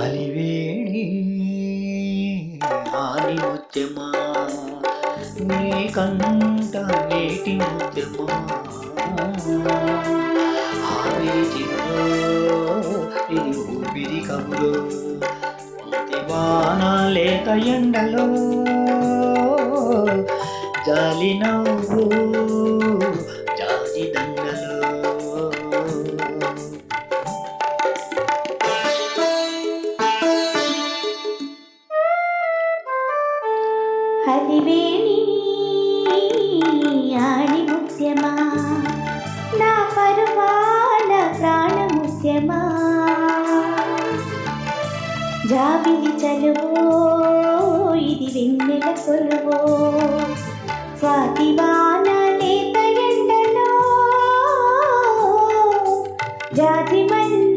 అలివేణి ఆని ముత్యమా? నీ కంట నేటి ముత్యమా? ఆవేచిలో ఇది ఊపిరి కబులు వాన లేక ఎండలో జాలి నవ్వు జాలి దండలో. హరివేణి ఆడి ముత్యమా నా పరువాల ప్రాణ ప్రాణముత్యమా జాబిలి చలువో ఇది వెన్నెల కొలువో. స్వాతివాన లేత ఎండలో జాతి మల్లి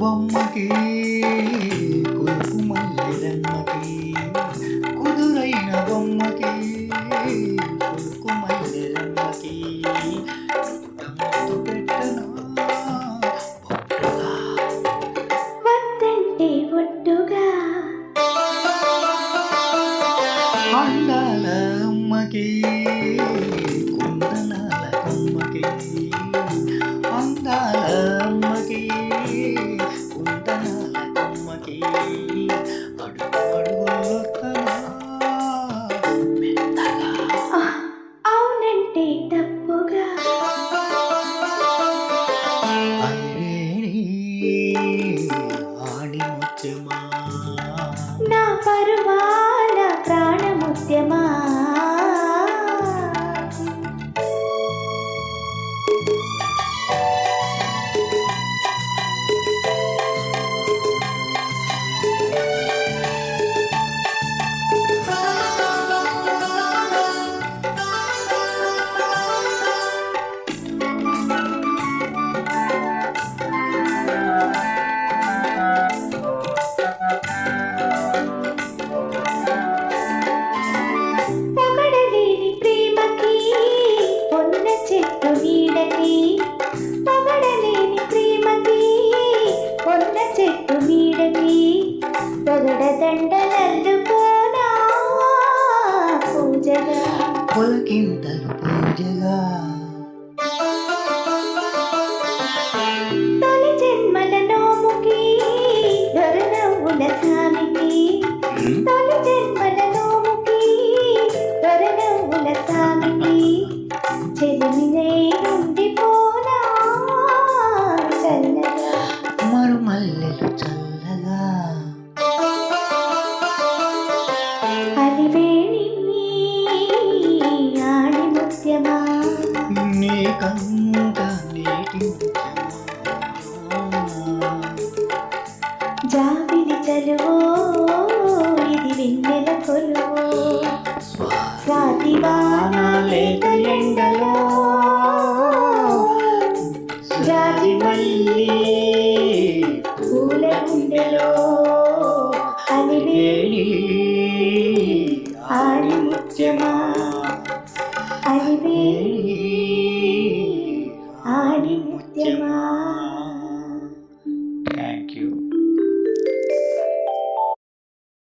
బొమ్మకి కులుపు మల్లెరమ్మకి కుదురైన బొమ్మకి కులుకు మల్లెరమ్మకి పొగడలేని ప్రేమకి పొన్న చెట్టు నీడకి. పొగడలేని ప్రేమకి పొన్న చెట్టు నీడకి. పొగడ దండలల్లుకోనా పూజగా. పొలకింతలు పూజగా. Mm-hmm. ఆడి ముత్యమా అలివేణి ఆడి ముత్యమా